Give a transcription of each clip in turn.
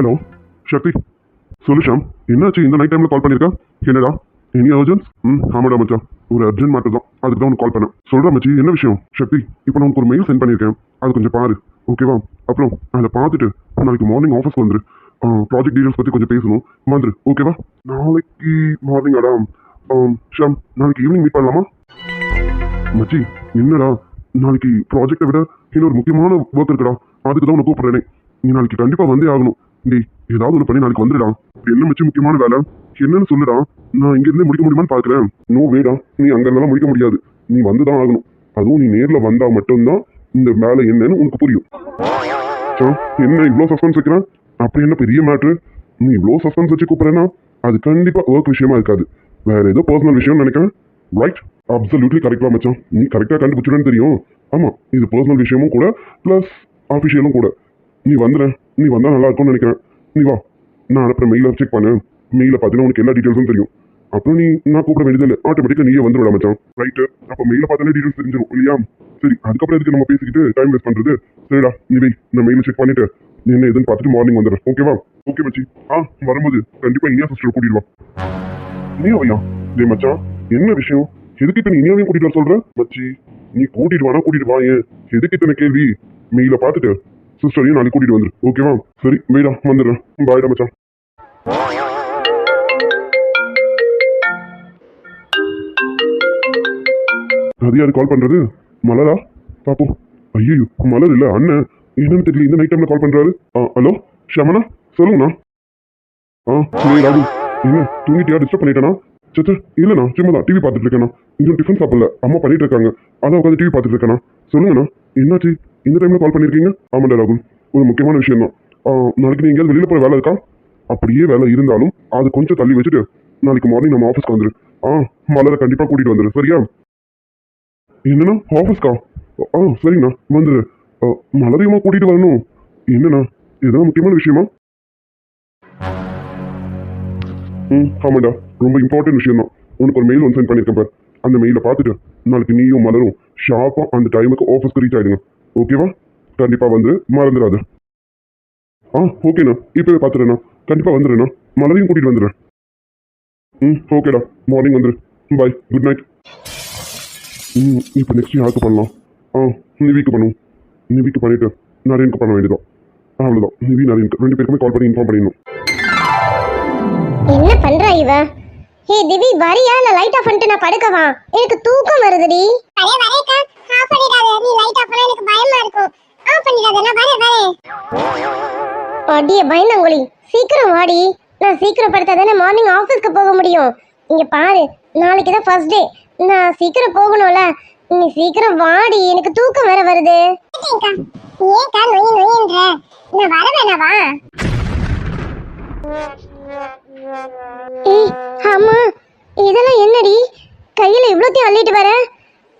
Hello சக்தி சொல்லு ஷாம். என்னாச்சு? இந்த நைட் டைமில் கால் பண்ணியிருக்கா என்னடா? எனி அர்ஜென்ஸ் ம் ஆமாடா மச்சான். ஒரு அர்ஜென்ட் மேட்டர் தான். அதுக்கு தான் உனக்கு கால் பண்ணேன். சொல்கிறா மச்சி என்ன விஷயம்? சக்தி இப்போ நான் உனக்கு ஒரு மெயில் சென்ட் பண்ணியிருக்கேன் அது கொஞ்சம் பாரு. ஓகேவா அப்புறம் அதை பார்த்துட்டு நாளைக்கு மார்னிங் ஆஃபீஸ் வந்துரு. ப்ராஜெக்ட் டீடைல்ஸ் பற்றி கொஞ்சம் பேசணும். வந்துரு. ஓகேவா நாளைக்கு மார்னிங் அடா ஷாம் நாளைக்கு ஈவினிங் மீட் பண்ணலாமா? மச்சி என்னடா? நாளைக்கு ப்ராஜெக்டை விட இன்னொரு முக்கியமான ஒர்க் இருக்குடா. அதுக்கு தான் உன்னை கூப்பிட்றேனே. நீ நாளைக்கு கண்டிப்பாக வந்தே ஆகணும். டேய் ஏதாவது ஒன்று பண்ணி நாளைக்கு வந்துடா என்ன மிச்சம் முக்கியமான வேலை? என்னன்னு சொல்லுடா. நான் இங்கேருந்து முடிக்க முடியுமான்னு பார்க்குறேன். நோ வேடா நீ அங்க இருந்தாலும் முடிக்க முடியாது. நீ வந்துதான் ஆகணும். அதுவும் நீ நேரில் வந்தால் மட்டும்தான் இந்த வேலை என்னன்னு உனக்கு புரியும். என்ன இவ்வளோ சஸ்பென்ஸ் வைக்கிறேன்? அப்படி என்ன பெரிய மேட்ரு நீ இவ்வளோ சஸ்பென்ஸ் வச்சு கூப்பிட்றேன்னா அது கண்டிப்பாக ஒர்க் விஷயமா இருக்காது. வேற ஏதோ பர்சனல் விஷயம்னு நினைக்கிறேன். ரைட் அப்சல்யூட்லி கரெக்டாக மச்சான். நீ கரெக்டாக கண்டுபிடிச்சிடுன்னு தெரியும். ஆமாம் இது பர்சனல் விஷயமும் கூட ப்ளஸ் ஆஃபிஷியலும் கூட. நீ வந்துடுறேன் நீ வந்தா நல்லா இருக்கும்னு நினைக்கிறேன். நீ வா. நான் அனுப்புற மெயிலை செக் பண்ணு. மெயிலை பார்த்தீங்கன்னா உனக்கு எல்லா டீட்டெயில்ஸும் தெரியும். அப்புறம் நீ நான் கூப்பிட வேண்டியதில்லை. ஆட்டோமேட்டிக்காக நீயே வந்துவிட மச்சான். ரைட்டு அப்போ மெயிலை பார்த்தாலே டீட்டெயில்ஸ் தெரிஞ்சிடும் இல்லையா? சரி அதுக்கப்புறம் எதுக்கு நம்ம பேசிக்கிட்டு டைம் வேஸ்ட் பண்ணுறது சரிடா நீ வை. நான் மெயிலை செக் பண்ணிட்டு நீ என்ன எதுன்னு பார்த்துட்டு மார்னிங் வந்துடுறேன். ஓகேவா ஓகே மச்சி. ஆ வரும்போது கண்டிப்பாக இனியா சிஸ்டர் கூட்டிட்டு நீ ஐயா டேய் மச்சான் என்ன விஷயம்? எதுக்கு இப்போ நீ இனியாவையும் கூட்டிட்டு வர சொல்கிற மச்சி நீ கூட்டிட்டு வானா கூட்டிட்டு வா ஏன் எதுக்கு இத்தனை கேள்வி? மெயில பார்த்துட்டு சிஸ்டரையும் நாளைக்கு கூட்டிட்டு வந்துரு. ஓகேவா சரி வெயிடா வந்துடுறேன். பாய்டா மச்சான். அது யாரு கால் பண்றது? மலரா? பாப்போம். ஐயோ மலர் இல்ல அண்ணன் என்னன்னு தெரியல இந்த நைட் டைம்ல கால் பண்றாரு. ஆ ஹலோ ஷமனா? சொல்லுங்கண்ணா. ஆ சரி ராகுல். என்ன தூங்கிட்டியா? டிஸ்டர்ப் பண்ணிட்டேனா? சச்சா இல்லைண்ணா சும்மா தான் டிவி பார்த்துட்டு இருக்கேண்ணா. இன்னும் டிஃபன் சாப்பிடல அம்மா பண்ணிட்டு இருக்காங்க. அதான் உட்காந்து டிவி பார்த்துட்டு இருக்கேண்ணா சொல்லுங்கண்ணா. என்னாச்சு? இந்த டைமில் கால் பண்ணியிருக்கீங்க ஆமாண்டா ராகுல். ஒரு முக்கியமான விஷயம் தான் நாளைக்கு நீங்கள் எங்கேயாவது போகிற வேலை இருக்கா? அப்படியே வேலை இருந்தாலும் அது கொஞ்சம் தள்ளி வச்சுட்டு நாளைக்கு மார்னிங் நம்ம ஆஃபீஸ்க்கு வந்துடு ஆ மலரை கண்டிப்பாக கூட்டிகிட்டு வந்துடு சரியா? என்னண்ணா? ஆஃபீஸ்க்கா ஆ சரிங்கண்ணா வந்துடு மலரையுமா கூட்டிகிட்டு வரணும். என்னண்ணா? இதுதான் முக்கியமான விஷயமா? ம் ஆமாண்டா. ரொம்ப இம்பார்ட்டன்ட் விஷயம் தான் உனக்கு ஒரு மெயில் வந்து சென்ட் பண்ணியிருக்கேன் பார். அந்த மெயிலை பார்த்துட்டு நாளைக்கு நீயும் மலரும் ஷார்ப்பாக அந்த டைமுக்கு ஆஃபீஸ்க்கு ரீச் ஆயிடுங்க. ஓகேவா கண்டிப்பாக வந்து மறந்துடாது. ஆ ஓகேண்ணா இப்போவே பார்த்துடுறேண்ணா கண்டிப்பாக வந்துடுறேண்ணா மலரையும் கூட்டிகிட்டு வந்துடுறேன். ம் ஓகேடா மார்னிங் வந்துடு பாய் குட் நைட் ம் இப்போ நெக்ஸ்ட் யாருக்கு பண்ணலாம்? ஆ நிவிக்கு பண்ணுவோம். நிவிக்கு பண்ணிவிட்டு நரேனுக்கு பண்ண வேண்டியதான் அவ்வளோதான் நிவி நரேனுக்கு. ரெண்டு பேருக்குமே கால் பண்ணி இன்ஃபார்ம் பண்ணிடணும். என்ன பண்ணுறா இவன் ஹே திவி வரியா? இல்ல லைட் ஆஃப் பண்ணிட்டு நான் படுக்கவா? எனக்கு தூக்கம் வருதுடி. வரே வரேக்கா ஆஃப் பண்ணிடாத நீ லைட் ஆஃப் பண்ணா எனக்கு பயமா இருக்கும். ஆஃப் பண்ணிடாத நான் வரேன் வரேன் அடிய பயந்தங்குழி சீக்கிரம் வாடி. நான் சீக்கிரம் படுத்தா தானே மார்னிங் ஆஃபீஸ்க்கு போக முடியும். இங்க பாரு நாளைக்கு தான் ஃபர்ஸ்ட் டே நான் சீக்கிரம் போகணும்ல. நீ சீக்கிரம் வாடி எனக்கு தூக்கம் வேற வருது. ஏக்கா நொய் நொய்ன்ற? நான் வர வேணாவா ஏய் ஆமா இதெல்லாம் என்னடி? கையில இவ்வளோத்தையும் அள்ளிட்டு வர?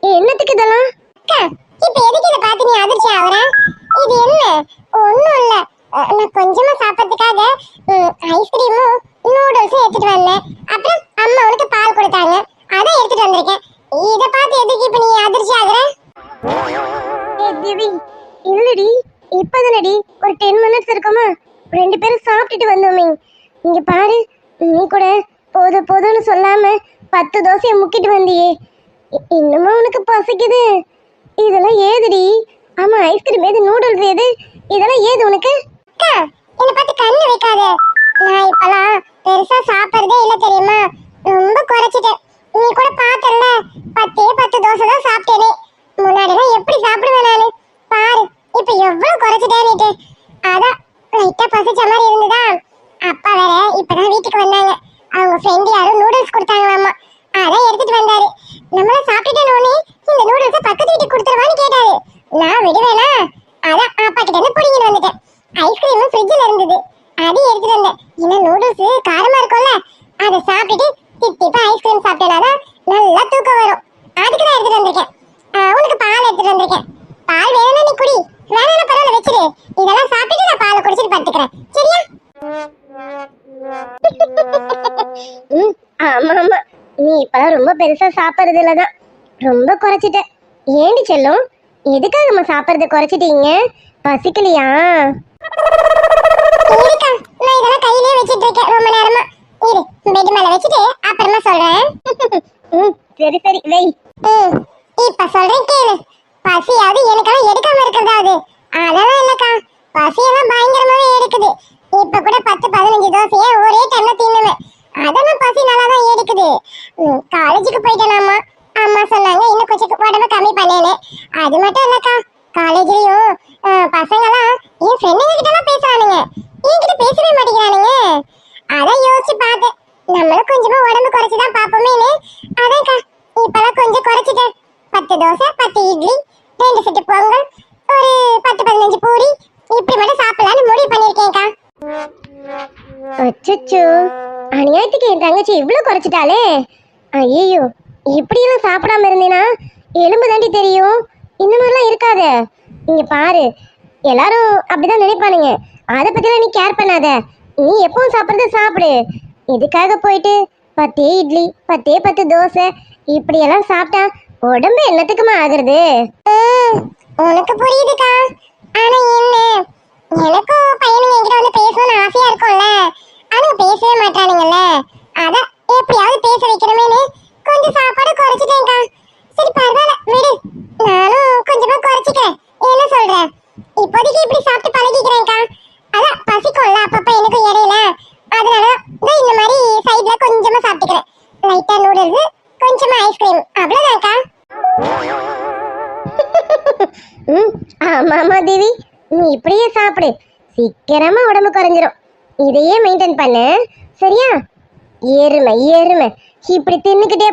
என்னத்துக்கு இதெல்லாம்? அக்கா இப்ப எதுக்கு இதை பார்த்து நீ அதிர்ச்சி ஆகுற? இது என்ன? ஒண்ணும் இல்ல. நான் கொஞ்சமா சாப்பிட்றதுக்காக ஐஸ்கிரீமும் நூடுல்ஸும் எடுத்துட்டு வந்தேன். அப்புறம் அம்மா உனக்கு பால் கொடுத்தாங்க. அதை எடுத்துட்டு வந்திருக்கேன். இதை பார்த்து எதுக்கு இப்ப நீ அதிர்ச்சி ஆகுற? திவி இல்லடி. இப்பதானடி. ஒரு டென் மினிட்ஸ் இருக்குமா? ரெண்டு பேரும் சாப்பிட்டுட்டு வந்தோமே. இங்க பாரு நீ கூட போதும் போதும்னு சொல்லாம பத்து தோசையை முக்கிட்டு வந்தியே. இன்னுமா உனக்கு பசிக்குது. இதெல்லாம் ஏதுடி? ஆமா ஐஸ்கிரீம் ஏது நூடுல்ஸ் ஏது இதெல்லாம் ஏது உனக்கு? அக்கா பார்த்து கண்ணு வைக்காத. நான் இப்பலாம் பெருசா சாப்பிடுறதே இல்ல தெரியுமா? ரொம்ப குறைச்சிட்டேன். நீ கூட பார்த்தல்ல பத்தே பத்து தோசை தான் சாப்பிட்டேனே. முன்னாடிலாம் எப்படி சாப்பிடுவேன் நானு? பாரு இப்ப எவ்வளவு குறைச்சிட்டேன்னுட்டு. அதான் லைட்டா பசிச்ச மாதிரி இருந்துதான் அப்பா வேற இப்பதான் வீட்டுக்கு வந்தாங்க. அவங்க ஃப்ரெண்ட் யாரும் நூடுல்ஸ் கொடுத்தாங்களாமா அதான் எடுத்துட்டு வந்தாரு நம்மள சாப்பிட்டுட்டு உடனே இந்த நூடுல்ஸை பக்கத்து வீட்டுக்கு கொடுத்துருவான்னு கேட்டாரு நான் விடுவேனா அதான் அப்பா கிட்ட இருந்து பிடிங்கிட்டு வந்துட்டேன் ஐஸ்கிரீமும் ஃப்ரிட்ஜில் இருந்தது அதையும் எடுத்துட்டு வந்தேன் ஏன்னா நூடுல்ஸ் காரமா இருக்கும்ல அதை சாப்பிட்டுட்டு தித்திப்பா ஐஸ்கிரீம் சாப்பிட்டேனாதான் நல்லா தூக்கம் வரும் அதுக்கு தான் எடுத்துட்டு வந்திருக்கேன் ஆ, உனக்கு பால் எடுத்துட்டு வந்திருக்கேன் பால் வேணும்னா நீ குடி வேணாம் பரவாயில்ல வச்சிரு இதெல்லாம் சாப்பிட்டுட்டு நான் பாலை குடிச்சிட்டு படுத்துக்கிறேன் சரியா ம் ஆமா ஆமா நீ இப்பதான் ரொம்ப பெருசா சாப்பிடுறது இல்லதான் ரொம்ப குறைச்சிட்ட ஏண்டி செல்லும்? எதுக்காக நம்ம சாப்பிடுறத குறைச்சிட்டீங்க? பசிக்கலையா? இருக்கா இதெல்லாம் கையிலே வச்சிட்டு இருக்கேன். ரொம்ப நேரமா. இரு பெட் மேல வச்சுட்டு அப்புறமா சொல்றேன். சரி சரி. வை. இப்ப சொல்றேன் கேளு. பசியாவது எனக்கெல்லாம் எடுக்காம இருக்கிறதாவது. அதெல்லாம் இல்லக்கா. பசியெல்லாம் பயங்கரமாவே எடுக்குது. இப்ப கூட பத்து பதினஞ்சு தோசைய ஒரே டைம்ல தின்னுவேன். அதெல்லாம் பசி நல்லா தான் எடுக்குது காலேஜுக்கு போயிட்டேனாமா. அம்மா சொன்னாங்க இன்னும் கொஞ்சம் உடம்பு கம்மி பண்ணேன்னு. அது மட்டும் இல்லக்கா காலேஜ்லயும் பசங்கெல்லாம் என் ஃப்ரெண்டுங்க கிட்ட எல்லாம் பேசுறானுங்க. என்கிட்ட பேசவே மாட்டேங்கிறானுங்க. அதான் யோசிச்சு பார்த்தேன். நம்மளும் கொஞ்சமா உடம்பு குறைச்சுதான் பாப்போமேனு அதான்க்கா இப்பெல்லாம் கொஞ்சம் குறைச்சிட்டேன். பத்து தோசை பத்து இட்லி ரெண்டு செட்டு பொங்கல் ஒரு பத்து பதினஞ்சு பூரி. இப்படி மட்டும் சாப்பிடலாம்னு முடிவு பண்ணிருக்கேன்க்கா அச்சச்சோ. அநியாயத்துக்கு என் தங்கச்சி இவ்வளோ குறைச்சிட்டாளே. ஐயோ இப்படியெல்லாம் சாப்பிடாம இருந்தேன்னா எலும்பு தாண்டி தெரியும். இந்த மாதிரிலாம் இருக்காது. இங்கே பாரு எல்லாரும் அப்படிதான் நினைப்பானுங்க. அதை பற்றிலாம் நீ கேர் பண்ணாத. நீ எப்பவும் சாப்பிட்றத சாப்பிடு. இதுக்காக போயிட்டு பத்தே இட்லி பத்தே பத்து தோசை இப்படியெல்லாம் சாப்பிட்டா உடம்பு என்னத்துக்குமா ஆகுறது? உனக்கு புரியுதுக்கா. ஆனா என்ன? எனக்கும் பையனுங்க என்கிட்ட வந்து பேசணும்னு ஆசையா இருக்கும்ல.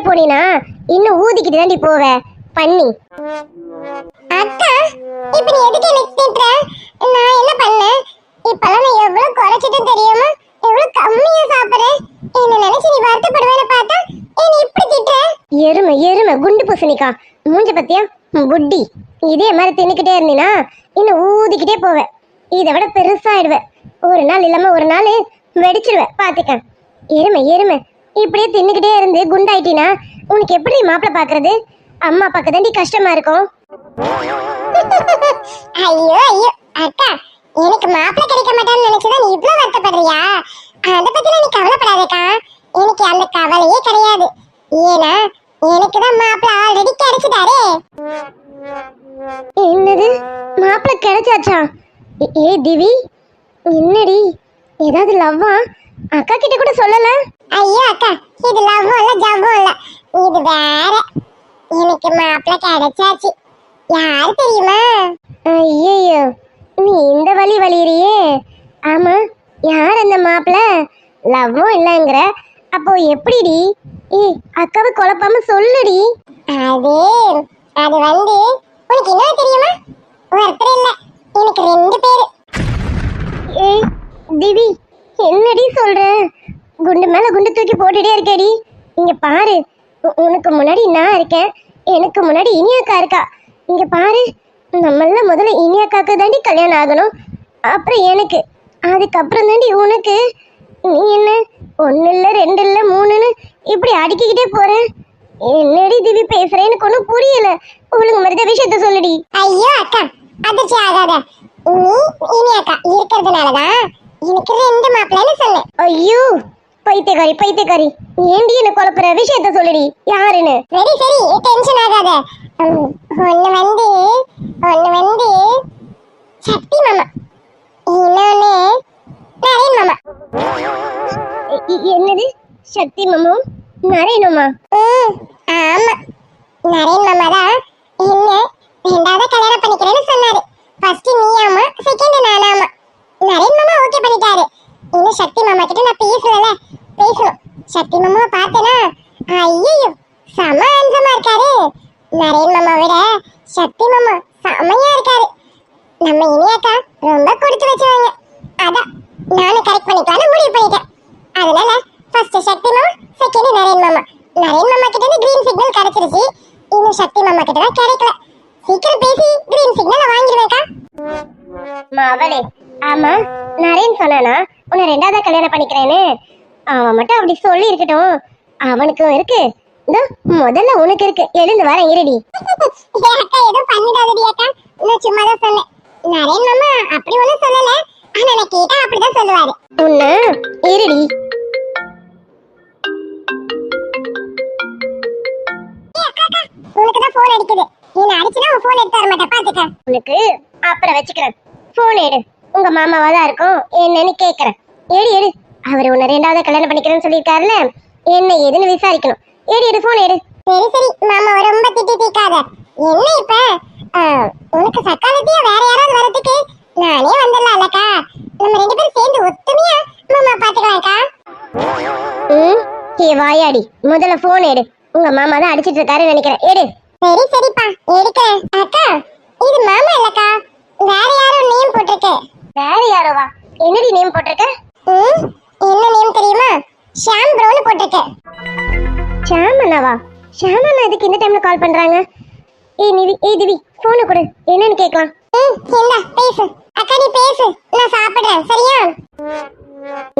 போனீனா? இன்னும் ஊதிக்கிட்டு தாண்டி போவ. பண்ணி. அக்கா இப்ப நீ எதுக்கு எனக்கு திட்டுற? நான் என்ன பண்ணேன்? இப்பெல்லாம் நான் எவ்வளவு எவ்வளவு கம்மியா சாப்பிடுறேன் என்ன நினைச்சு நீ வருத்தப்படுவேன்னு பார்த்தா என்ன இப்படி திட்டுற? எருமை எருமை குண்டு பூசணிக்கா. மூஞ்ச பத்தியா? புட்டி. இதே மாதிரி தின்னுக்கிட்டே இருந்தீனா இன்னும் ஊதிக்கிட்டே போவ. இதை விட பெருசாயிடுவ. ஒரு நாள் இல்லாம ஒரு நாள் வெடிச்சிருவேன் பாத்துக்க. எருமை எருமை. இப்படியே தின்னுக்கிட்டே இருந்து குண்டாயிட்டினா உனக்கு எப்படி மாப்பிள்ளை பாக்குறது அம்மா அப்பாக்கு தாண்டி கஷ்டமா இருக்கும். ஐயோ ஐயோ அக்கா எனக்கு மாப்பிள்ளை கிடைக்க மாட்டான்னு நினைச்சுதான் நீ இவ்வளவு வருத்தப்படுறியா? அதை பத்திலாம் நீ கவலைப்படாதக்கா. எனக்கு அந்த கவலையே கிடையாது. ஏன்னா எனக்கு தான் மாப்பிள்ளை ஆல்ரெடி கிடைச்சிட்டாரே. என்னது? மாப்பிள்ளை கிடைச்சாச்சா? ஏ திவி என்னடி? ஏதாவது லவ்வா? அக்கா கிட்ட கூட சொல்லல. ஐயோ அக்கா இது லவ்வும் இல்ல ஜவ்வும் இல்ல. இது வேற. எனக்கு மாப்பிள்ளை கிடைச்சாச்சு. யார் தெரியுமா? ஐயோ நீ இந்த வழி வலியறியே ஆமா யார் அந்த மாப்பிள்ள? லவ்வும் இல்லைங்கிற. அப்போ எப்படிடி? ஏய் அக்காவை குழப்பாம சொல்லுடி. அது அது வந்து உனக்கு என்ன தெரியுமா? ஒருத்தர் இல்ல. எனக்கு ரெண்டு பேரு. ஏய் திவி என்னடி சொல்ற? குண்டு மேல குண்டு தூக்கி போட்டுட்டே இருக்கடி. இங்க பாரு உனக்கு முன்னாடி நான் இருக்கேன். எனக்கு முன்னாடி இனி அக்கா இருக்கா. இங்க பாரு நம்மள முதல்ல இனியக்காக்கு தாண்டி கல்யாணம் ஆகணும். அப்புறம் எனக்கு. அதுக்கப்புறம் தாண்டி உனக்கு. நீ என்ன? ஒன்று இல்லை ரெண்டு இல்லை மூணுன்னு இப்படி அடுக்கிக்கிட்டே போற? என்னடி திவி பேசுறேன்னு ஒன்றும் புரியல. ஒழுங்கு மருத விஷயத்த சொல்லுடி. ஐயோ அக்கா அதிர்ச்சி ஆகாத நீ இனியாக்கா அக்கா இருக்கிறதுனாலதான் எனக்கு ரெண்டு மாப்பிள்ளைன்னு சொன்னேன் ஐயோ பைத்தியக்காரி பைத்தியக்காரி. ஏண்டி என்ன குழப்புற? விஷயத்த சொல்லுடி. யாருன்னு? சரி சரி டென்ஷன் ஆகாத. ஒண்ணு வந்து சக்தி மாமா இன்னொன்னு நரேன் மாமா இ- இ- என்னது சக்தி மாமும் நரேனுமா ம், ஆமா நரேன் மாமா தான் என்ன ரெண்டாவது கல்யாணம் பண்ணிக்கிறேன்னு சொன்னாரு ஃபர்ஸ்ட் நீ ஆமா செகண்ட் நானாமா நரேன் மாமா ஓகே பண்ணிட்டாரு இன்னும் சக்தி மாமா கிட்ட நான் பேசல பேசணும் சக்தி மாமா பார்த்தேனா ஐயோ செம ஹேண்ட்ஸமா இருக்காரு நரேன் மாமா விட சக்தி மாமா செமையா இருக்காரு நம்ம இனியாக்கா ரொம்ப கொடுத்து வச்சவங்க அதான் நானும் கரெக்ட் பண்ணிக்கலாம்னு முடிவு பண்ணிட்டேன் அதனால ஃபர்ஸ்ட் சக்தி மாமா செகண்ட் நரேன் மாமா. நரேன் மாமா கிட்ட இருந்து கிரீன் சிக்னல் கிடைச்சிருச்சு. இன்னும் சக்தி மாமா கிட்ட தான் கிடைக்கல. சீக்கிரம் பேசி கிரீன் சிக்னல் வாங்கிடுவேக்கா மாவளே ஆமா நரேன் சொன்னானா உன்னை ரெண்டாவது கல்யாணம் பண்ணிக்கிறேன்னு. அவன் மட்டும் அப்படி சொல்லி இருக்கட்டும் அவனுக்கும் இருக்கு. இந்த முதல்ல உனக்கு இருக்கு. எழுந்து வரேன் இருடி அக்கா எதுவும் பண்ணிடாதடி அக்கா நான் சும்மா தான் சொன்னேன். நரேன் மாமா அப்படி ஒன்றும் சொல்லல. ஆனா நான் கேட்டா அப்படிதான் சொல்லுவாரு. உன்ன இருடி. உனக்கு தான் போன் அடிக்குது. நீ அடிச்சுனா உன் போன் எடுத்து தர மாட்டேன். பாத்துக்க. உனக்கு அப்புறம் வச்சுக்கிறேன். போன் எடு. உங்க மாமாவா தான் இருக்கும். என்னன்னு கேக்குறேன். எடு எடு. அவர் உன்னை ரெண்டாவது கல்யாணம் பண்ணிக்கிறேன்னு சொல்லியிருக்காருல்ல? என்ன ஏதுன்னு விசாரிக்கணும். எடு எடு போன் எடு. சரி சரி. மாமா ரொம்ப திட்டி தீக்காத என்ன இப்ப? உனக்கு சக்காலத்தையும் வேற யாராவது வரதுக்கு நானே வந்துடலாம்லக்கா நம்ம ரெண்டு பேரும் சேர்ந்து ஒத்துமையா மாமா பாத்துக்கலாம்க்கா. ம்? ஏ வாயாடி. முதல்ல போன் எடு. உங்க மாமா தான் அடிச்சிட்டு இருக்காருன்னு நினைக்கிறேன். எடு. சரி சரிப்பா. எடுக்கிறேன். அக்கா இது மாமா இல்லக்கா. வேற யாரோ நேம் போட்டிருக்கு. வேற யாரோவா? என்னடி நேம் போட்டிருக்க? ம், என்ன நேம் தெரியுமா? ஷாம் ப்ரோன்னு போட்டிருக்கு. ஷாமண்ணாவா ஷாமண்ணா இதுக்கு இந்த டைம்ல கால் பண்றாங்க? ஏய் நிவி ஏய் திவி போனை கொடு. என்னன்னு கேட்கலாம். ம் இந்தா பேசு. அக்கா நீ பேசு. நான் சாப்பிடுறேன். சரியா?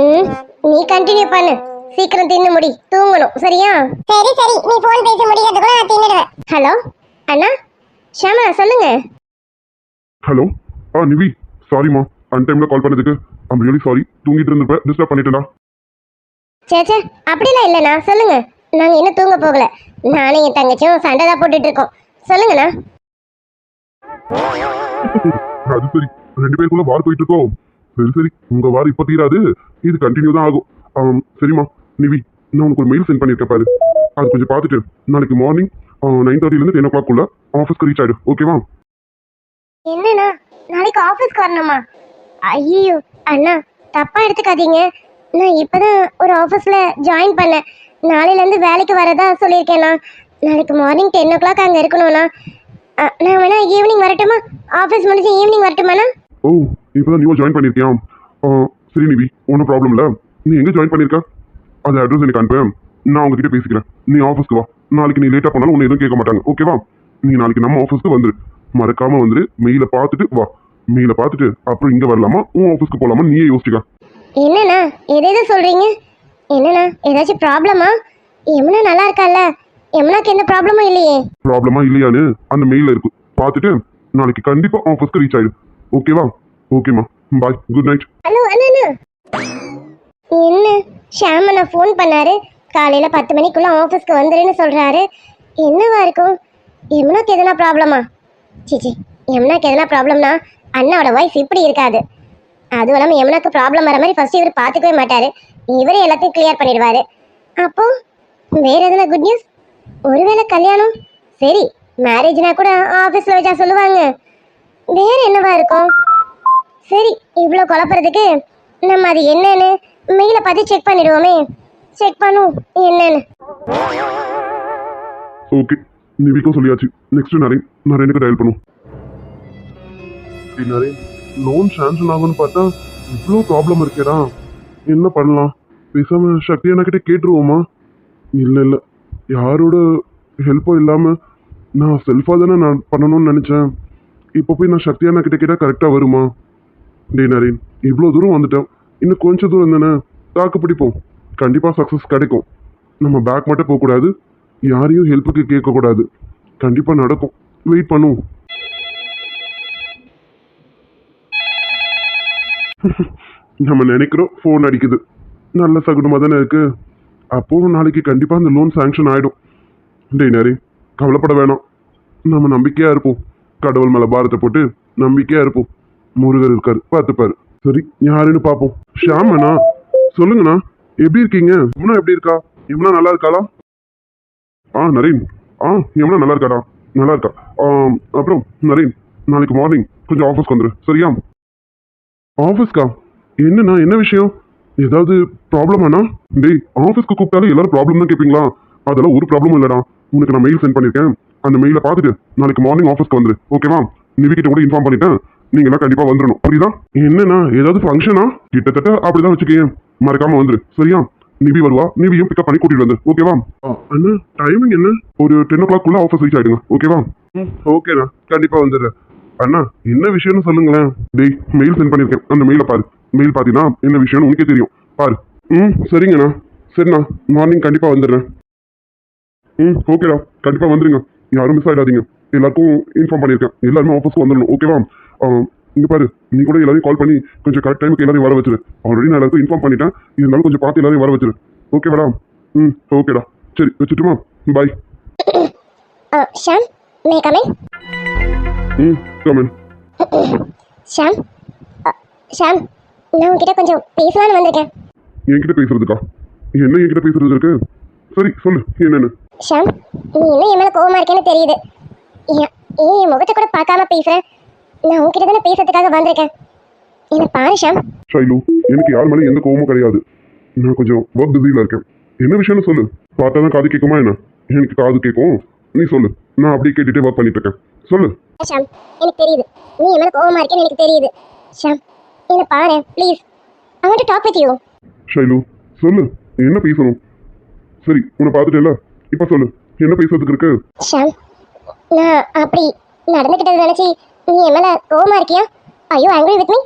ம் நீ கண்டினியூ பண்ணு. சீக்கிரம் தின்னு முடி தூங்கணும் சரியா? சரி சரி. நீ ஃபோன் பேச முடியறதுக்குள்ள நான் தின்னுடுவேன். ஹலோ அண்ணா? ஷாமா சொல்லுங்க. ஹலோ? ஆ நிவி. சாரிம்மா அன் டைமில் கால் பண்ணதுக்கு. ஐம் ரியலி சாரி தூங்கிட்டு இருந்திருப்பேன் டிஸ்டர்ப் பண்ணிட்டேன்டா. சே சே அப்படிலாம் இல்லைண்ணா. சொல்லுங்க. நாங்க இன்னும் தூங்க போகல. நானும் என் தங்கச்சியும் சண்டை தான் போட்டுட்டு இருக்கோம். சொல்லுங்கண்ணா. அது சரி. ரெண்டு பேருக்குள்ள வார் போயிட்டு இருக்கோம். சரி சரி. உங்க வார் இப்போ தீராது. இது கண்டினியூ தான் ஆகும். சரிம்மா. நிவி நான் உனக்கு ஒரு மெயில் சென்ட் பண்ணியிருக்கேன் பாரு. அது கொஞ்சம் பார்த்துட்டு நாளைக்கு மார்னிங் நைன் தேர்ட்டிலேருந்து டென் ஓ கிளாக்குள்ள ஆஃபீஸ்க்கு ரீச் ஆயிடு. ஓகேவா என்னண்ணா? நாளைக்கு ஆஃபீஸ்க்கு வரணுமா? ஐயோ அண்ணா தப்பா எடுத்துக்காதீங்க. நான் இப்பதான் ஒரு ஆஃபீஸ்ல ஜாயின் பண்ணேன். நாளையில இருந்து வேலைக்கு வரதா சொல்லியிருக்கேண்ணா. நாளைக்கு மார்னிங் டென் ஓ கிளாக் அங்கே இருக்கணும்ண்ணா. நான் வேணா ஈவினிங் வரட்டுமா? ஆஃபீஸ் முடிஞ்சு ஈவினிங் வரட்டுமாண்ணா? ஓ இப்போதான் நியூ ஜாயின் பண்ணியிருக்கியா சரி நிவி ஒன்றும் ப்ராப்ளம் இல்லை. நீ எங்கே ஜாயின் பண்ணியிருக்க அது அட்ரஸ் எனக்கு அனுப்பேன் நான் உங்ககிட்ட பேசிக்கிறேன். நீ ஆஃபீஸ்க்கு வா. நாளைக்கு நீ லேட்டாக போனாலும் உன்னை எதுவும் கேட்க மாட்டாங்க. ஓகேவா நீ நாளைக்கு நம்ம ஆஃபீஸ்க்கு வந்துரு. மறக்காம வந்துரு. மெயிலை பார்த்துட்டு வா. மெயிலை பார்த்துட்டு அப்புறம் இங்கே வரலாமா? உன் ஆஃபீஸ்க்கு போகலாமா நீயே யோசிச்சுக்க. என்னண்ணா? எது எது சொல்றீங்க? என்னண்ணா? ஏதாச்சும் ப்ராப்ளமா யமுனா நல்லா இருக்கால்ல. யமுனாக்கு எந்த ப்ராப்ளமும் இல்லையே. ப்ராப்ளமா இல்லையான்னு அந்த மெயிலில் இருக்கு. பார்த்துட்டு நாளைக்கு கண்டிப்பாக ஆஃபீஸ்க்கு ரீச் ஆயிடு ஓகேவா ஓகேம்மா பாய் குட் நைட் ஹலோ அண்ணா. என்ன? ஷியாமண்ணா ஃபோன் பண்ணாரு. காலையில் பத்து மணிக்குள்ளே ஆஃபீஸ்க்கு வந்துருன்னு சொல்கிறாரு என்னவா இருக்கும்? எம்னாக்கு எதனா ப்ராப்ளமா சிச்சி எம்னாக்கு எதனா ப்ராப்ளம்னா அண்ணாவோட வாய்ஸ் இப்படி இருக்காது. அதுவும் இல்லாமல் எம்னாக்கு ப்ராப்ளம் வர மாதிரி ஃபர்ஸ்ட் இவர் பார்த்துக்கவே மாட்டார். இவரே எல்லாத்தையும் கிளியர் பண்ணிடுவாரு. அப்போ வேறு எதுனா குட் நியூஸ் ஒருவேளை கல்யாணம்? சரி மேரேஜ்னா கூட ஆஃபீஸில் வச்சா சொல்லுவாங்க. வேறு என்னவா இருக்கும்? சரி இவ்வளோ குழப்பறதுக்கு நம்ம அது என்னன்னு மெயில பார்த்து செக் பண்ணிடுவோமே. செக் பண்ணுவோம் என்னன்னு. ஓகே நிவிக்கும் சொல்லியாச்சு. நெக்ஸ்ட் நரேன் நரேனுக்கு டயல் பண்ணும். நரேன் லோன் சாங்ஷன் ஆகும்னு பார்த்தா இவ்வளோ ப்ராப்ளம் இருக்கேடா. என்ன பண்ணலாம்? பேசாம சக்தி கிட்ட கேட்டுருவோமா? இல்லை இல்லை. யாரோட ஹெல்ப்பும் இல்லாமல் நான் செல்ஃபாக தானே நான் பண்ணணும்னு நினச்சேன். இப்போ போய் நான் சக்தி அண்ணா கிட்ட கேட்டால் கரெக்டாக வருமா? டேய் நரேன் இவ்வளோ தூரம் வந்துட்டேன். இன்னும் கொஞ்சம் தூரம் தானே தாக்கு பிடிப்போம். கண்டிப்பாக சக்ஸஸ் கிடைக்கும். நம்ம பேக் மட்டும் போகக்கூடாது. யாரையும் ஹெல்ப்புக்கு கேட்கக்கூடாது. கண்டிப்பாக நடக்கும். வெயிட் பண்ணுவோம். நம்ம நினைக்கிறோம் ஃபோன் அடிக்குது. நல்ல சகுனமாக தானே இருக்குது அப்போது நாளைக்கு கண்டிப்பாக அந்த லோன் சாங்ஷன் ஆகிடும் டேய் நரி கவலைப்பட வேணாம். நம்ம நம்பிக்கையாக இருப்போம். கடவுள் மேலே பாரத்தை போட்டு நம்பிக்கையாக இருப்போம். முருகர் இருக்கார். பார்த்துப்பாரு. சரி யாருன்னு பார்ப்போம் ஷியாமண்ணா சொல்லுங்கண்ணா எப்படி இருக்கீங்க? யமுனா எப்படி இருக்கா? யமுனா நல்லா இருக்காளா? ஆ நரேன். ஆ யமுனா நல்லா இருக்காடா. நல்லா இருக்கா. அப்புறம் நரேன் நாளைக்கு மார்னிங் கொஞ்சம் ஆஃபீஸ்க்கு வந்துரு. சரியா? ஆஃபீஸ்க்கா என்னண்ணா என்ன விஷயம்? ஏதாவது ப்ராப்ளமாண்ணா டேய் ஆஃபீஸ்க்கு கூப்பிட்டாலும் எல்லாரும் ப்ராப்ளம் தான் கேட்பீங்களா அதெல்லாம் ஒரு ப்ராப்ளமும் இல்லைடா. உனக்கு நான் மெயில் சென்ட் பண்ணியிருக்கேன் அந்த மெயிலை பார்த்துட்டு நாளைக்கு மார்னிங் ஆஃபீஸ்க்கு வந்துரு. ஓகேவா நிவிக்கிட்ட கூட இன்ஃபார்ம் பண்ணிட்டேன். நீங்களாம் கண்டிப்பாக வந்துடணும் புரியுதா? என்னண்ணா? ஏதாவது ஃபங்க்ஷனா கிட்டத்தட்ட அப்படிதான் வச்சுக்கேன். மறக்காம வந்துரு. சரியா? நிவி வருவா. நிவியும் பிக்கப் பண்ணி கூட்டிட்டு வந்து. ஓகேவா அண்ணா டைமிங் என்ன? ஒரு டென் ஓ கிளாக்குள்ள ஆஃபீஸ் ரீச் ஆயிடுங்க. ஓகேவா ம் ஓகேண்ணா கண்டிப்பா வந்துடுறேன். அண்ணா என்ன விஷயம்னு சொல்லுங்களேன். டேய் மெயில் சென்ட் பண்ணியிருக்கேன் அந்த மெயிலை பாரு. மெயில் பார்த்தீங்கன்னா என்ன விஷயம்னு உனக்கே தெரியும். பாரு. ம் சரிங்கண்ணா. சரிண்ணா. மார்னிங் கண்டிப்பாக வந்துடுறேன். ம் ஓகேடா கண்டிப்பாக வந்துடுங்க யாரும் மிஸ் ஆகிடாதீங்க எல்லாருக்கும் இன்ஃபார்ம் பண்ணியிருக்கேன் எல்லாருமே ஆஃபீஸ்க்கு வந்துடணும் ஓகேவா இங்க பாரு நீ கூட எல்லாரையும் கால் பண்ணி கொஞ்சம் கரெக்ட் டைமுக்கு எல்லாரையும் வர வச்சிரு. ஆல்ரெடி நான் எல்லாருக்கும் இன்ஃபார்ம் பண்ணிட்டேன். இருந்தாலும் கொஞ்சம் பார்த்து எல்லாரையும் வர வச்சிரு. ஓகேவாடா ம் ஓகேடா சரி வச்சுட்டுமா? பாய் ஆ ஷாம் மே கமிங் ம் கமன் ஷாம் அ, ஷாம் நான் உங்ககிட்ட கொஞ்சம் பேசலாம்னு வந்திருக்கேன். என்கிட்ட பேசுறதுக்கா? என்ன என்கிட்ட பேசுறது இருக்கு? சரி சொல்லு என்னன்னு. ஷாம் நீ இன்னும் என் மேல கோவமா இருக்கேன்னு தெரியுது. ஏன் என் முகத்தை கூட பார்க்காம பேசுறேன் நான் உன்கிட்ட தானே பேசுறதுக்காக வந்திருக்கேன். என்ன பாரு ஷாம் ஷைலு எனக்கு யார் மேலே எந்த கோவமும் கிடையாது. நான் கொஞ்சம் ஒர்க் பிஸியில் இருக்கேன். என்ன விஷயம்னு சொல்லு. பார்த்தா தான் காது கேட்குமா என்ன? எனக்கு காது கேட்கும். நீ சொல்லு. நான் அப்படியே கேட்டுட்டே ஒர்க் பண்ணிட்டு இருக்கேன். சொல்லு. ஷாம் எனக்கு தெரியுது. நீ என் மேல கோவமா இருக்கேன்னு எனக்கு தெரியுது. ஷாம் என்ன பாரு please I want to talk with you Shailu சொல்லு. என்ன பேசணும்? சரி உன்னை பார்த்துட்டேல இப்போ சொல்லு. என்ன பேசுறதுக்கு இருக்கு? ஷாம் நான் அப்படி நடந்துக்கிட்டது நினைச்சு நீ என் மேல கோவமா இருக்கியா? ஐயோ ஆங்கிரி வித் மீ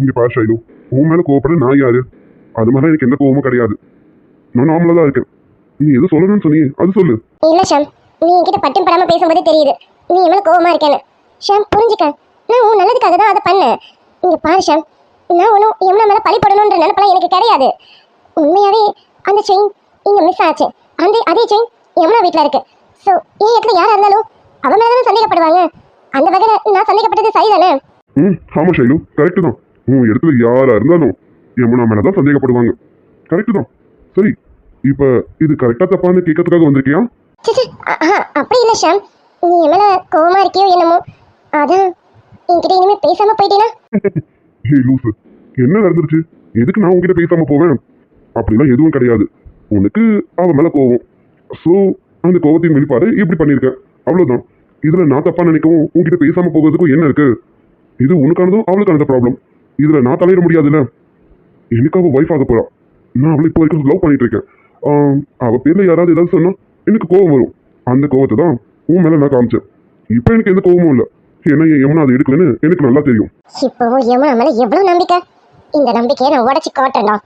இங்க பாரு ஷைலு உன் மேலே கோவப்பட நான் யாரு? அது மாதிரி எனக்கு எந்த கோவமும் கிடையாது. நான் நார்மலாக தான் இருக்கேன். நீ எது சொல்லணும்னு சொன்னியே அது சொல்லு. இல்ல ஷாம் நீ என்கிட்ட பட்டும் படாம பேசும்போதே தெரியுது. நீ என் மேல கோவமா இருக்கேன்னு. ஷாம் புரிஞ்சுக்க. நான் உன் நல்லதுக்காக தான் அதை பண்ணேன். இங்க பாரு ஷாம் நான் ஒன்றும் எவ்வளோ மேல பழி போடணுன்ற நினைப்பெல்லாம் எனக்கு கிடையாது. உண்மையாவே அந்த செயின் இங்க மிஸ் ஆச்சு. அந்த அதே செயின் யமுனா வீட்ல இருக்கு. ஸோ என் இடத்துல யாரா இருந்தாலும் அவன் மேல தானே சந்தேகப்படுவாங்க? அந்த வகையில நான் சந்தேகப்பட்டது சரிதானே? ம் ஆமாம் ஷைலு கரெக்டு தான். உன் இடத்துல யாராக இருந்தாலும் யமுனா மேலே தான் சந்தேகப்படுவாங்க. கரெக்டு தான். சரி இப்போ இது கரெக்டாக தப்பான்னு கேட்கறதுக்காக வந்திருக்கியா? அப்படி இல்லை ஷாம். நீ என் கோவமா இருக்கியோ என்னமோ. அதான் என்கிட்ட இனிமே பேசாம போயிட்டீனா? ஹே லூசு என்ன நடந்துருச்சு? எதுக்கு நான் உங்ககிட்ட பேசாம போவேன்? அப்படிலாம் எதுவும் கிடையாது. உனக்கு அவன் மேல கோவம். ஸோ அந்த கோவத்தின் வெளிப்பாடு இப்படி பண்ணியிருக்கேன் அவ்வளவுதான். இதுல நான் தப்பா நினைக்கவும் உங்ககிட்ட பேசாம போகிறதுக்கும் என்ன இருக்கு? இது உனக்கானதும் அவளுக்கானது ப்ராப்ளம் இதுல நான் தலையிட முடியாதுல்ல. எனக்கு அவள் ஒய்ஃப் ஆக போறா. நான் அவளை இப்போ வரைக்கும் லவ் பண்ணிட்டு இருக்கேன். அவள் அவ யாராவது ஏதாவது சொன்னா எனக்கு கோவம் வரும். அந்த கோவத்தை தான் உன் மேல நான் காமிச்சேன். இப்போ எனக்கு எந்த கோவமும் இல்லை. ஏன்னா என் யமுனா அதை எடுக்கலன்னு எனக்கு நல்லா தெரியும். இப்போவும் யமுனா மேலே எவ்வளோ நம்பிக்கை? இந்த நம்பிக்கையை நான் உடச்சி காட்டுறேன்டா.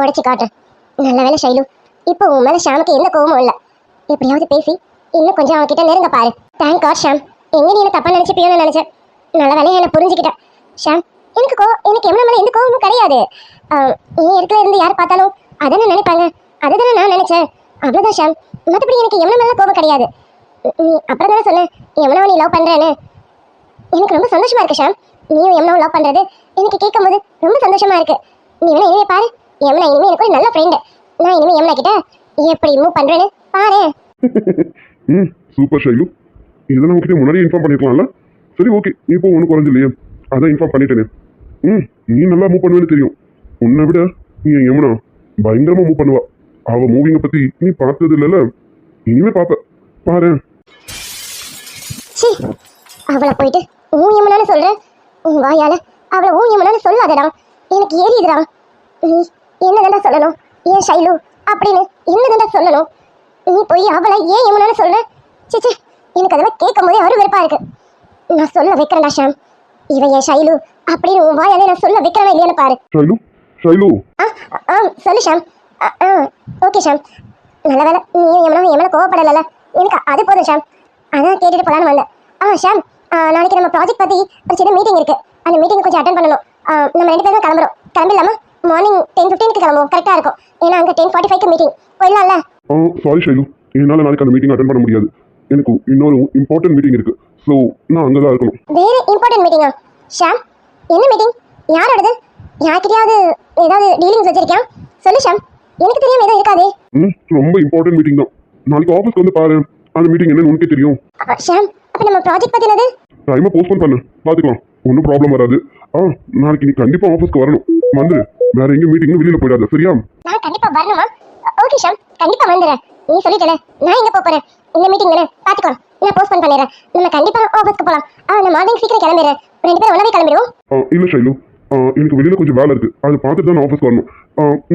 உடச்சி காட்டுறேன். நல்ல வேலை ஷைலு இப்போ உன் மேலே ஷாமுக்கு எந்த கோவமும் இல்லை. எப்படியாவது பேசி இன்னும் கொஞ்சம் அவன்கிட்ட நெருங்க பாரு. Thank God Sham. எங்க நீ என்ன தப்பா நினைச்சுப்பியோன்னு நினைச்சேன். நல்ல வேலையை என்ன புரிஞ்சுக்கிட்டேன் ஷாம் எனக்கு கோ எனக்கு எவ்வளோ மேலே எந்த கோவமும் கிடையாது. நீ இடத்துல இருந்து யார் பார்த்தாலும் அதானே நினைப்பாங்க. அதுதானே நான் நினைச்சேன். அவ்வளோதான் ஷாம். மற்றபடி எனக்கு எவ்வளோ மேலே கோவம் கிடையாது. நீ அப்புறம் தானே சொன்ன எவ்வளோ நீ லவ் பண்ணுறேன்னு எனக்கு ரொம்ப சந்தோஷமா இருக்கு ஷாம். நீயும் எவ்வளோ லவ் பண்றது எனக்கு கேட்கும்போது ரொம்ப சந்தோஷமா இருக்கு. நீ வேணா இனிமே பாரு. எவ்வளோ இனிமே எனக்கு ஒரு நல்ல ஃப்ரெண்டு நான் இனிமே எவ்வளோ கிட்ட எப்படி மூவ் பண்ணுறேன்னு பாரு. ம் சூப்பர் ஷைலு. இதெல்லாம் உங்ககிட்ட முன்னாடியே இன்ஃபார்ம் பண்ணிருக்கலாம்ல? சரி ஓகே நீ இப்போ ஒன்றும் குறைஞ்சில்லையே அதான் இன்ஃபார்ம் பண்ணிட்டேனே. ம் நீ நல்லா மூவ் பண்ணுவேன்னு தெரியும். உன்னை விட நீ என் யமுனா பயங்கரமாக மூவ் பண்ணுவா. அவ மூவிங்கை பற்றி நீ பார்த்தது இல்லைல்ல? இனிமே பார்ப்ப. பாரு. அவளை போயிட்டு ஊ யமுனான்னு சொல்கிறேன் உன் வாயால் அவளை ஊ யமுனான்னு சொல்லாதடா. எனக்கு ஏறிதுடா நீ என்னதான்டா சொல்லணும்? ஏன் ஷைலு அப்படின்னு என்னதான்டா சொல்லணும்? நீ போய் அவளை ஏன் யமுனான்னு சொல்ற? சிச்சி எனக்கு அதெல்லாம் கேட்கும் போதே ஒரு வெறுப்பா இருக்கு. நான் சொல்ல வைக்கிறேன்டா ஷாம். இவன் என் ஷைலு அப்படின்னு உன் வாயாலே நான் சொல்ல வைக்கிறேன் இல்லையான்னு பாரு. ஷைலு? ஷைலு? ஆ ஆ சொல்லு ஷாம். ஆ ஓகே ஷாம். நல்ல வேலை எமனா என் மேலே கோவப்படலைல்ல? எனக்கு அது போதும் ஷாம். அதான் கேட்டுட்டு போலான்னு வந்தேன். ஆ ஷாம் நாளைக்கு நம்ம ப்ராஜெக்ட் பற்றி ஒரு சின்ன மீட்டிங் இருக்கு. அந்த மீட்டிங் கொஞ்சம் அட்டன் பண்ணணும். நம்ம ரெண்டு பேரும் கிளம்புறோம். கிளம்பிடலாமா? மார்னிங் டென் ஃபிஃப்டீனுக்கு கிளம்புவோம். கரெக்டாக இருக்கும். ஏன்னா அங்கே டென் ஃபார்ட்டி ஃபைவ்க்கு மீட்டிங் போயிடலாம்ல? ஆ சாரி ஷைலு. என்னால் நாளைக்கு அந்த மீட்டிங் அட்டன் பண்ண முடியாது. எனக்கு இன்னொரு இம்பார்ட்டன்ட் மீட்டிங் இருக்கு. ஸோ நான் அங்கே தான் இருக்கணும். வேறு இம்பார்ட்டன்ட் மீட்டிங்கா ஷாம் என்ன மீட்டிங் யாரோடது? யார்கிட்டயாவது ஏதாவது டீலிங்ஸ் வச்சிருக்கியா? சொல்லு ஷாம். எனக்கு தெரியாம எதுவும் இருக்காதே. ம் ரொம்ப இம்பார்ட்டன்ட் மீட்டிங் தான். நாளைக்கு ஆஃபீஸ்க்கு வந்து பாரு. அந்த மீட்டிங் என்னன்னு உனக்கே தெரியும். ஷாம் அப்போ நம்ம ப்ராஜெக்ட் பற்றினது டைமை போஸ்ட்போன் பண்ணு. பார்த்துக்கலாம் ஒன்றும் ப்ராப்ளம் வராது. ஆ நாளைக்கு நீ கண்டிப்பாக ஆஃபீஸ்க்கு வரணும். வந்துரு. வேற எங்கேயும் மீட்டிங்னு வெளியில் போயிடாத. சரியா? நான் கண்டிப்பா வரணுமா? ஓகே ஷாம் கண்டிப்பா வந்துடுறேன். நீ சொல்லிட்டல நான் எங்க போறேன்? இந்த மீட்டிங் தானே? பாத்துக்கோ நான் போஸ்ட்போன் பண்ணிடுறேன். நம்ம கண்டிப்பா ஆஃபீஸ்க்கு போலாம். ஆ நான் மார்னிங் சீக்கிரம் கிளம்பிடுறேன். ரெண்டு பேரும் ஒன்னாவே கிளம்பிடுவோம். இல்லை ஷைலு. எனக்கு வெளியில் கொஞ்சம் வேலை இருக்குது அதை பார்த்துட்டு தான் நான் ஆஃபீஸ்க்கு வரணும்.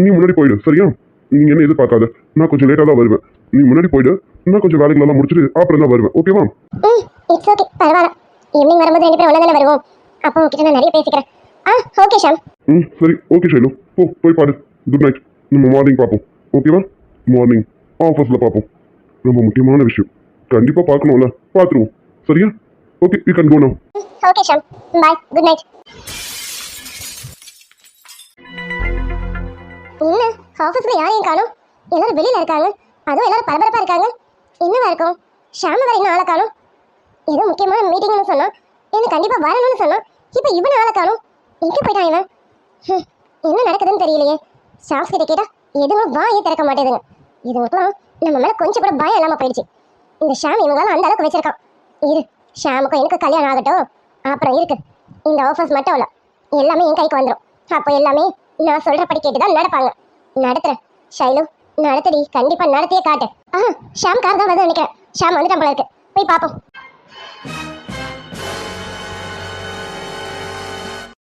நீ முன்னாடி போயிடு சரியா? நீங்கள் என்ன எதிர்பார்க்காத. நான் கொஞ்சம் லேட்டாக தான் வருவேன். நீ முன்னாடி போயிடு. நான் கொஞ்சம் வேலைகளெல்லாம் முடிச்சுட்டு அப்புறம் தான் வருவேன். ஓகேவா ம் இட்ஸ் ஓகே பரவாயில்ல. ஈவினிங் வரும்போது ரெண்டு பேரும் தானே வருவோம். அப்போ உங்ககிட்ட நான் நிறைய பேசிக்கிறேன். ஆ ஓகே ஷாம் ம் சரி. ஓகே ஷைலு. போ போய் பாரு. குட் நைட் நம்ம மார்னிங் பார்ப்போம். ஓகேவா மார்னிங் ஆஃபீஸில் பார்ப்போம் ரொம்ப முக்கியமான விஷயம். கண்டிப்பாக பார்க்கணும்ல. பார்த்துருவோம் சரியா? Okay you can go no okay Sham bye good night என்ன? ஆஃபீஸ்ல யாரையும் காணும்? எல்லாரும் வெளியில் இருக்காங்க. அதுவும் எல்லாரும் பரபரப்பாக இருக்காங்க. என்னவா இருக்கும்? ஷாம வரை இன்னும் ஆளை காணும். ஏதோ முக்கியமான மீட்டிங்னு சொன்னா என்ன கண்டிப்பா வரணும்னு சொன்னா இப்போ இவன் ஆளை காணும். எங்க போயிட்டான் இவன்? ஹம், என்ன நடக்குதுன்னு தெரியலையே. ஸ்டாஃப் கிட்ட கேட்டா எதுவும் வாயே திறக்க மாட்டேதுங்க இதுங்களுக்குலாம் நம்ம மேல கொஞ்சம் கூட பயம் இல்லாம போயிடுச்சு. இந்த ஷாம் இவங்களால அந்த அளவுக்கு வச்சிருக்கான். இரு ஷாமுக்கும் எனக்கு கல்யாணம் ஆகட்டும். அப்புறம் இருக்கு. இந்த ஆஃபர்ஸ் மட்டும் இல்ல. எல்லாமே என் கைக்கு வந்துடும் அப்போ எல்லாமே நான் சொல்றபடி கேட்டு தான் நடப்பாங்க. நடத்துறேன். ஷைலு நடத்துடி. கண்டிப்பா நடத்தியே காட்டு. ஆ ஷாம் கார் தான் வந்து நினைக்கிறேன். ஷாம் வந்துட்டான் போல இருக்கு. போய் பார்ப்போம்